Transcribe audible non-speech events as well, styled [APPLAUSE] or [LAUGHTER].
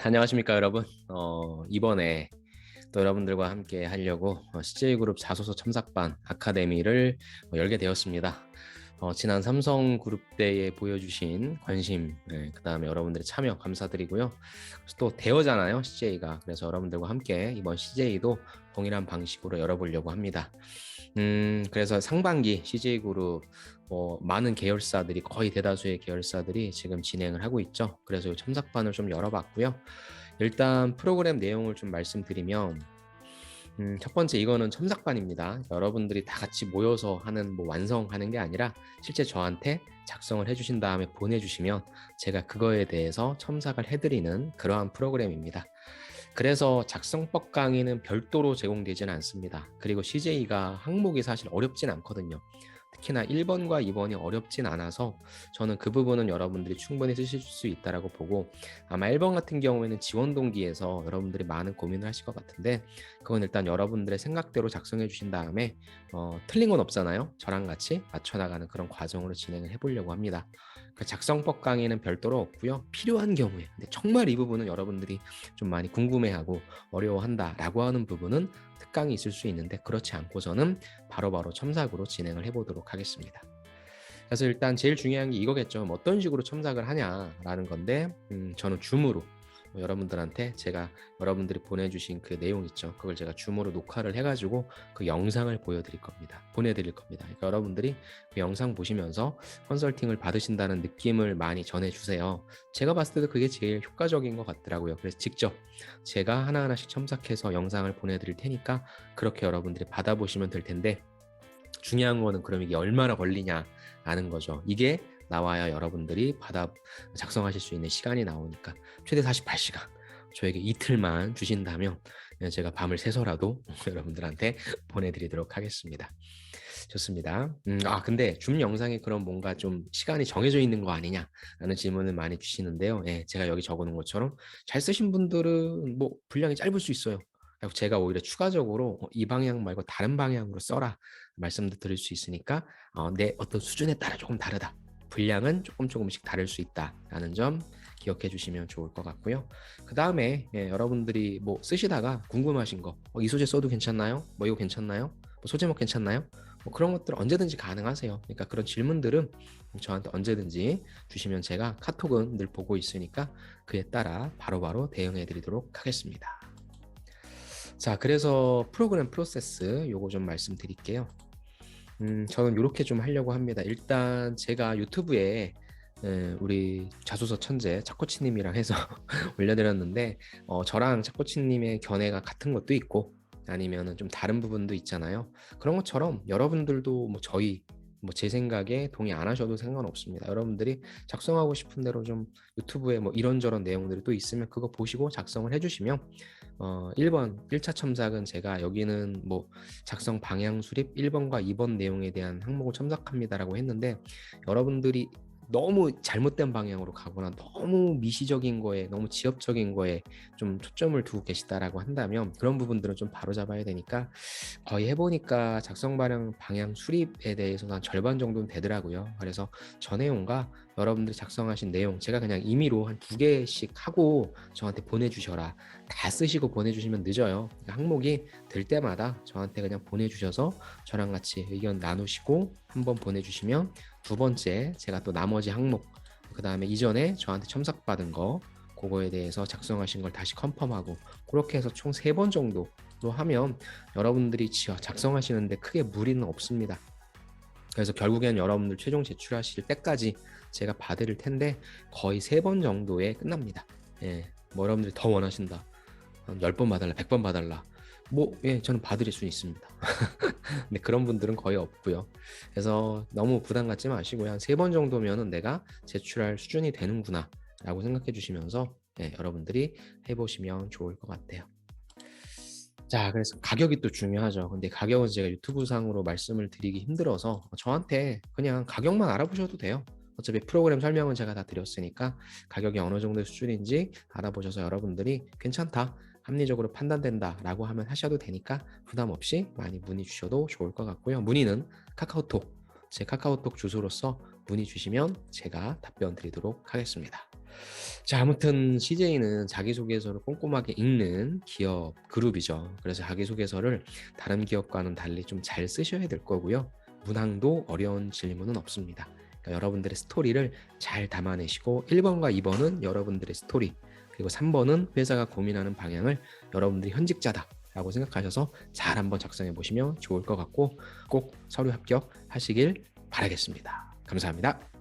[LAUGHS] 안녕하십니까 여러분. 어, 이번에 또 여러분들과 함께 하려고 어, CJ그룹 자소서 첨삭반 아카데미를 어, 열게 되었습니다. 어, 지난 삼성그룹 때에 보여주신 관심, 네, 그 다음에 여러분들의 참여 감사드리고요. 또 대여잖아요, CJ가. 그래서 여러분들과 함께 이번 CJ도 동일한 방식으로 열어보려고 합니다. 음, 그래서 상반기 CJ그룹 뭐 많은 계열사들이 거의 대다수의 계열사들이 지금 진행을 하고 있죠. 그래서 첨삭반을 좀 열어봤고요. 일단 프로그램 내용을 좀 말씀드리면 음, 첫 번째 이거는 첨삭반입니다. 여러분들이 다 같이 모여서 하는 뭐 완성하는 게 아니라 실제 저한테 작성을 해주신 다음에 보내주시면 제가 그거에 대해서 첨삭을 해드리는 그러한 프로그램입니다. 그래서 작성법 강의는 별도로 제공되지는 않습니다. 그리고 CJ가 항목이 사실 어렵진 않거든요. 특히나 1번과 2번이 어렵진 않아서 저는 그 부분은 여러분들이 충분히 쓰실 수 있다라고 보고 아마 1번 같은 경우에는 지원 동기에서 여러분들이 많은 고민을 하실 것 같은데 그건 일단 여러분들의 생각대로 작성해 주신 다음에 어, 틀린 건 없잖아요. 저랑 같이 맞춰 나가는 그런 과정으로 진행을 해보려고 합니다. 그 작성법 강의는 별도로 없고요. 필요한 경우에 근데 정말 이 부분은 여러분들이 좀 많이 궁금해하고 어려워한다라고 하는 부분은 특강이 있을 수 있는데 그렇지 않고서는 바로바로 첨삭으로 진행을 해보도록 하겠습니다. 그래서 일단 제일 중요한 게 이거겠죠. 뭐 어떤 식으로 첨삭을 하냐라는 건데 음, 저는 줌으로 뭐 여러분들한테 제가 여러분들이 보내주신 그 내용 있죠. 그걸 제가 줌으로 녹화를 해가지고 그 영상을 보여드릴 겁니다. 보내드릴 겁니다. 그러니까 여러분들이 그 영상 보시면서 컨설팅을 받으신다는 느낌을 많이 전해주세요. 제가 봤을 때도 그게 제일 효과적인 것 같더라고요. 그래서 직접 제가 하나하나씩 첨삭해서 영상을 보내드릴 테니까 그렇게 여러분들이 받아보시면 될 텐데 중요한 거는 그럼 이게 얼마나 걸리냐라는 거죠. 이게 나와야 여러분들이 받아 작성하실 수 있는 시간이 나오니까 최대 48시간 저에게 이틀만 주신다면 제가 밤을 새서라도 [LAUGHS] 여러분들한테 보내드리도록 하겠습니다. 좋습니다. 음, 아 근데 줌 영상에 그럼 뭔가 좀 시간이 정해져 있는 거 아니냐라는 질문을 많이 주시는데요. 예, 제가 여기 적어놓은 것처럼 잘 쓰신 분들은 뭐 분량이 짧을 수 있어요. 제가 오히려 추가적으로 어, 이 방향 말고 다른 방향으로 써라 말씀도 드릴 수 있으니까 어, 내 어떤 수준에 따라 조금 다르다. 분량은 조금 조금씩 다를 수 있다라는 점 기억해 주시면 좋을 것 같고요. 그 다음에 예, 여러분들이 뭐 쓰시다가 궁금하신 거, 어, 이 소재 써도 괜찮나요? 뭐 이거 괜찮나요? 뭐 소제목 괜찮나요? 뭐 그런 것들 언제든지 가능하세요. 그러니까 그런 질문들은 저한테 언제든지 주시면 제가 카톡은 늘 보고 있으니까 그에 따라 바로바로 바로 대응해 드리도록 하겠습니다. 자, 그래서 프로그램 프로세스 요거 좀 말씀드릴게요. 음, 저는 이렇게 좀 하려고 합니다. 일단 제가 유튜브에 예, 우리 자소서 천재 차코치님이랑 해서 [LAUGHS] 올려드렸는데 어, 저랑 차코치님의 견해가 같은 것도 있고 아니면은 좀 다른 부분도 있잖아요. 그런 것처럼 여러분들도 뭐 저희 뭐 제 생각에 동의 안 하셔도 상관없습니다. 여러분들이 작성하고 싶은 대로 좀 유튜브에 뭐 이런저런 내용들이 또 있으면 그거 보시고 작성을 해주시면 어 1번 1차 첨삭은 제가 여기는 뭐 작성 방향 수립 1번과 2번 내용에 대한 항목을 첨삭합니다라고 했는데 여러분들이 너무 잘못된 방향으로 가거나 너무 미시적인 거에 너무 지엽적인 거에 좀 초점을 두고 계시다라고 한다면 그런 부분들은 좀 바로 잡아야 되니까 거의 해보니까 작성 방향 방향 수립에 대해서 한 절반 정도는 되더라고요. 그래서 저 내용과 여러분들이 작성하신 내용 제가 그냥 임의로 한 두 개씩 하고 저한테 보내주셔라 다 쓰시고 보내주시면 늦어요. 그러니까 항목이 될 때마다 저한테 그냥 보내주셔서 저랑 같이 의견 나누시고 한번 보내주시면 두 번째 제가 또 나머지 항목 그 다음에 이전에 저한테 첨삭받은 거 그거에 대해서 작성하신 걸 다시 컨펌하고 그렇게 해서 총 세 번 정도 로 하면 여러분들이 작성하시는데 크게 무리는 없습니다. 그래서 결국엔 여러분들 최종 제출하실 때까지 제가 봐드릴 텐데 거의 세 번 정도에 끝납니다. 예, 뭐 여러분들이 더 원하신다. 한 10번 봐달라, 100번 봐달라. 뭐, 예, 저는 봐드릴 수 있습니다. [LAUGHS] 근데 그런 분들은 거의 없고요. 그래서 너무 부담 갖지 마시고요. 한 세 번 정도면은 내가 제출할 수준이 되는구나. 라고 생각해 주시면서 예, 여러분들이 해보시면 좋을 것 같아요. 자, 그래서 가격이 또 중요하죠. 근데 가격은 제가 유튜브 상으로 말씀을 드리기 힘들어서 저한테 그냥 가격만 알아보셔도 돼요. 어차피 프로그램 설명은 제가 다 드렸으니까 가격이 어느 정도의 수준인지 알아보셔서 여러분들이 괜찮다. 합리적으로 판단된다라고 하면 하셔도 되니까 부담 없이 많이 문의 주셔도 좋을 것 같고요. 문의는 카카오톡 제 카카오톡 주소로서 문의 주시면 제가 답변 드리도록 하겠습니다. 자, 아무튼 CJ는 자기소개서를 꼼꼼하게 읽는 기업 그룹이죠. 그래서 자기소개서를 다른 기업과는 달리 좀 잘 쓰셔야 될 거고요. 문항도 어려운 질문은 없습니다. 그러니까 여러분들의 스토리를 잘 담아내시고 1번과 2번은 여러분들의 스토리 그리고 3번은 회사가 고민하는 방향을 여러분들이 현직자다 라고 생각하셔서 잘 한번 작성해 보시면 좋을 것 같고 꼭 서류 합격하시길 바라겠습니다. 감사합니다.